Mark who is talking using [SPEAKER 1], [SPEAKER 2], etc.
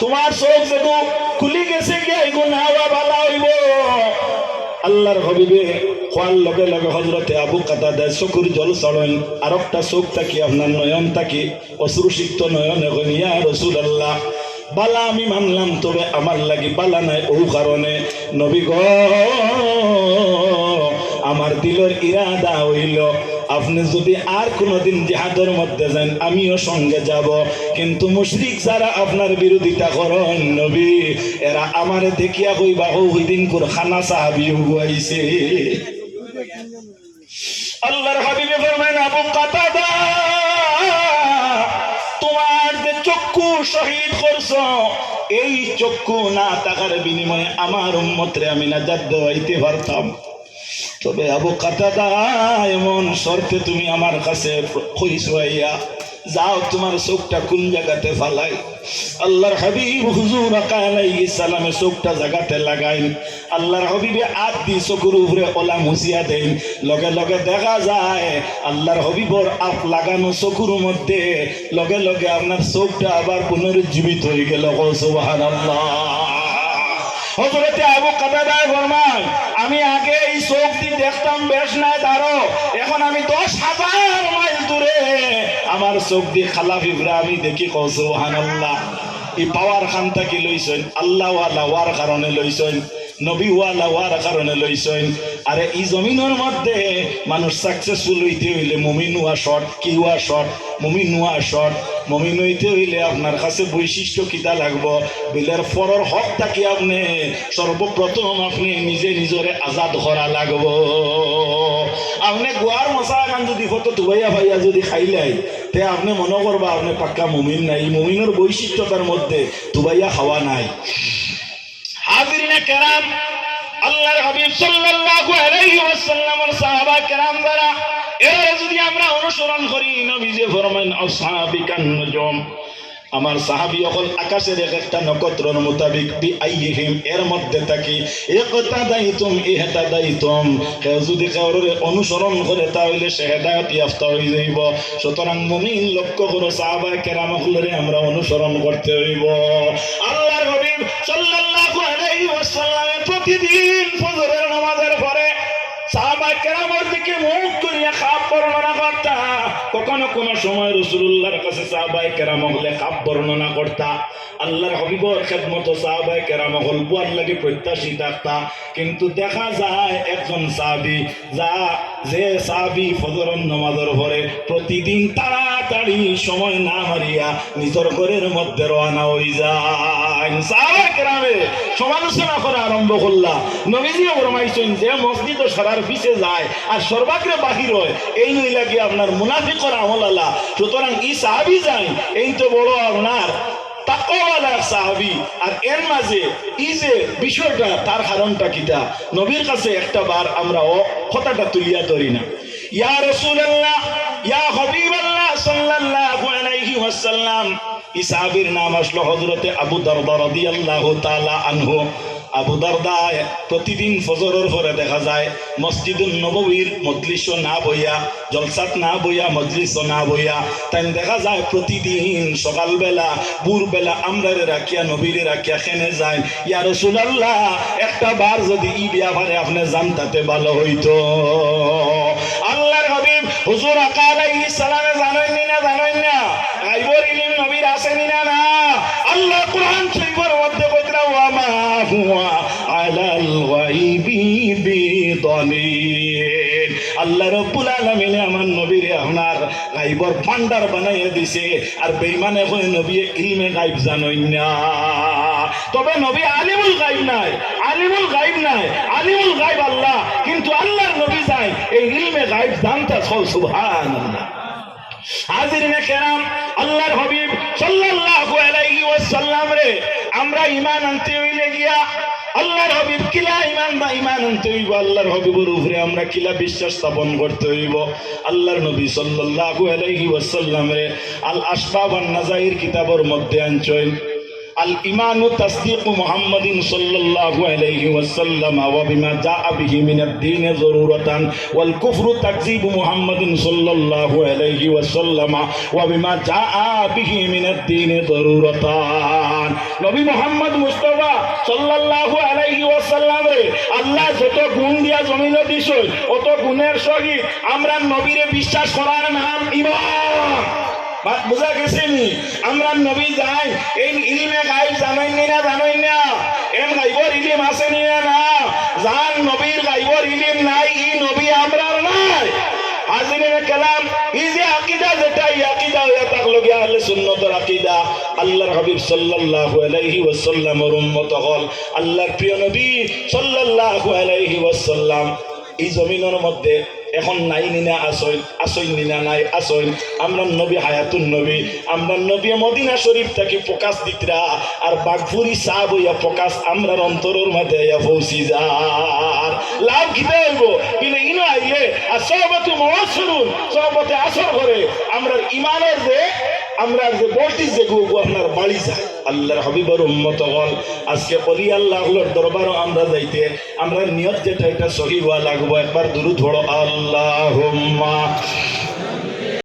[SPEAKER 1] তোমার চোখ যেটু খুলি গেছে আল্লাহর হবিবে খোয়ার লগে লগে হজরতে আবু কাতা দেয় চকুর জল চড়েন আর একটা চোখ থাকি আপনার নয়ন থাকি অশ্রুসিক্ত নয়ন এখন, ইয়া রসুল আল্লাহ বালা আমি মানলাম তবে আমার লাগি বালা নাই ও কারণে নবী গ আমার দিলের ইরাদা হইল, আপনি যদি আর কোনোদিন জিহাদের মধ্যে যান, আমিও সঙ্গে যাব। কিন্তু মুশরিক যারা আপনার বিরোধিতা করেন, নবী, এরা আমারে দেখিয়া কইবা ওই দিন কোর খানা সাহাবি হুয়াইছে আল্লাহর হাবিবে ফরমায় আবু কাতাদা, তোমার যে চক্ষু শহীদ করছ, এই চক্ষু না থাকার বিনিময়ে আমার উম্মতরে আমি নাজাত দেওয়াইতে পারতাম। তবে আবু কাতাদা, এমন শর্তে তুমি আমার কাছে কইছো আইয়া যাও, তোমার চোখটা কোন জায়গাতে ফালাই? আল্লাহর হাবিব হুজুর সালামে চোখটা জায়গাতে লাগাইন। আল্লাহর হাবিবে আত দি চকুর উপরে ওলা মুছিয়া দেন। লগে লগে দেখা যায়, আল্লাহর হবিবর আপ লাগানো চকুর মধ্যে লগে লগে আপনার চোখটা আবার পুনরুজ্জীবিত হয়ে গেল। সুবহানাল্লাহ। হজরতে আবু কাতাদায় ফরমান আমি আগে চোখ দিয়ে দেখতাম, বেশ নাই তারও এখন আমি দশ হাজার মাইল দূরে। আমার চোখ দিয়ে খালা ফিবরা আমি দেখি কৌসুহান আল্লাহ এই পাওয়ার খান থাকি লইছেন? আল্লাহ আল্লাহ কারণে লইছেন। নবীওয়ালা হওয়ার কারণে লইছেন। আরে এই জমিনের মধ্যে মানুষ সাকসেসফুল হইতে হইলে মমিন হওয়া শর্ট কি হওয়া শর্ট মমিন হওয়া শর্ট মমিন হইতে হইলে আপনার কাছে বৈশিষ্ট্য কিতা লাগবো? বিলের পরর হক থাকি আপনি? সর্বপ্রথম আপনি নিজে নিজরে আজাদ করা লাগবো। আপনি গোয়ার মশা এখন যদি ফটো তুবাইয়া ভাইয়া যদি খাইলাই, তে আপনি মনে করবা আপনি পাক্কা মুমিন নাই। মুমিনের বৈশিষ্ট্যতার মধ্যে তুবাইয়া খাওয়া নাই। হাজিরিনে কেরাম, আল্লাহর হাবিব সাল্লাল্লাহু আলাইহি ওয়াসাল্লামের সাহাবা কেরাম দ্বারা আমরা সাহাবি অকল আকাশের এক একটা নক্ষত্রর মোতাবিক এর মধ্যে থাকি একতা দায়িতম এহেতা দায়িতম যদি কাউরে অনুসরণ করে, তাহলে সে হেদায়ত হয়ে যাইব। সুতরাং মুমিন লক্ষ্য করে সাহাবা কেরামকুলরে আমরা অনুসরণ করতে হইব। আল্লাহর প্রতিদিন ফজরের নামাজের পরে কিন্তু দেখা যায় একজন সাহাবি, যা যে সাহাবি ফজরন নমাজের পরে প্রতিদিন তাড়াতাড়ি সময় না মারিয়া নিজের ঘরের মধ্যে রওনা হয়ে যায়। যে, মসজিদ ও সারার পিছে যায় আর সর্বাগ্রে বাহির এই নই লাগে আপনার মুনাফিকর আমল আলা সুতরাং ই সাহাবি যায় এই তো বড় আপনার সাহাবি। আর এর মাঝে এই যে বিষয়টা, তার কারণটা কিটা? নবীর কাছে একটা বার আমরা ও কথাটা তুলিয়া ধরি না। ইয়া নাম আসলো আবু আবু প্রতিদিন ফজরের পরে দেখা যায় মসজিদুল নববীর মজলিস না বইয়া, জলসাত না বইয়া মজলিস না বইয়া। তাই দেখা যায় প্রতিদিন সকালবেলা, ভোরবেলা আমরারে রাখিয়া, নবীরে রাখিয়া খেনে যায়, ইয়া রসুলাল্লাহ, একটা বার যদি ই বিয়াভারে আপনি জানতাতে ভালো হইতো। আলাল গাইবি বিদলিল। আল্লাহ রব্বুল আলামিন আমার নবীরে আপনার গাইবর ভান্ডার দিছে, আর বেঈমানে কই নবী ইলমে গাইব জানই না। তবে নবী আলিমুল গাইব নাই, আলিমুল গাইব নাই, আলিমুল গাইব আল্লাহ, কিন্তু আল্লাহর নবী যাই এই ইলমে গাইব জানতা সুবহানাল্লাহ। হাজিরিনে কেরাম, আল্লাহর হাবিব সাল্লাল্লাহু আলাইহি ওয়াসাল্লাম রে, আমরা ঈমান আনতে হইলে গিয়া আল্লাহর হবিব কিলা ইমান বা ইমান আনতে হইব, আল্লাহর হবিবর উপরে আমরা কিলা বিশ্বাস স্থাপন করতে হইব। আল্লাহর নবী সাল্লাল্লাহু আলাইহি ওয়াসাল্লাম আল আসবাব আন নাজাইর কিতাবের মধ্যে আনছেন। আল ইমানু তাসদিকু মুহাম্মাদিন সাল্লাল্লাহু আলাইহি ওয়াসাল্লাম ওয়া বিমা জাআ বিহি মিনাদ দীন যারুরাতান ওয়াল কুফরু তাকযীবু মুহাম্মাদিন ওয়াসাল্লাম ওয়া বিমা জাআ বিহি মিনাদ দীন যারুরাতান নবী মুহাম্মদ মুস্তাফা সাল্লাল্লাহু আলাইহি ওয়াসাল্লাম রে, আল্লাহ যত গুণ দিয়া জমিন অত গুণের সহিত আমরা নবীরে বিশ্বাস করার নাম ইমান বাত বুঝা নি আমরা নবী যাই, এই ইলমে গাইব জানাই নি না, জানাই না? এন গাইবর ইলিম আছে নি না না? জান নবীর গাইবর ইলিম নাই, ই নবী আমরার নাই। হাজিরিনে কালাম এই যে আকীদা যেটা এই আকীদা হইয়া থাকল গিয়া আহলে সুন্নতের আকীদা। আল্লাহর হাবিব সাল্লাল্লাহু আলাইহি ওয়াসাল্লামের উম্মত হল আল্লাহর প্রিয় নবী সাল্লাল্লাহু আলাইহি ওয়াসাল্লাম। এই জমিনের মধ্যে এখন নাই নিনা আসইন আসইন নিনা নাই আসইন আমরা নবী হায়াতুন নবী, আমরা নবী মদিনা শরীফ থেকে প্রকাশ দিতরা আর বাগফুরি সাহ হইয়া প্রকাশ আমরার অন্তরের মধ্যে ইয়া পৌঁছি যার লাভ খিতে হইব? কিন্তু ইনো আইলে আর সহবতে মহাসরুন সহবতে আসর করে আমরা ইমানের যে আমরা যে বলটি যে আপনার বাড়ি যায়। আল্লাহর হবিবর উম্মত হল আজকে অলি আল্লাহর দরবারও আমরা যাইতে, আমরা নিয়ত যেটা, এটা সহি হওয়া লাগবো। একবার দূর ধরো আল্লাহ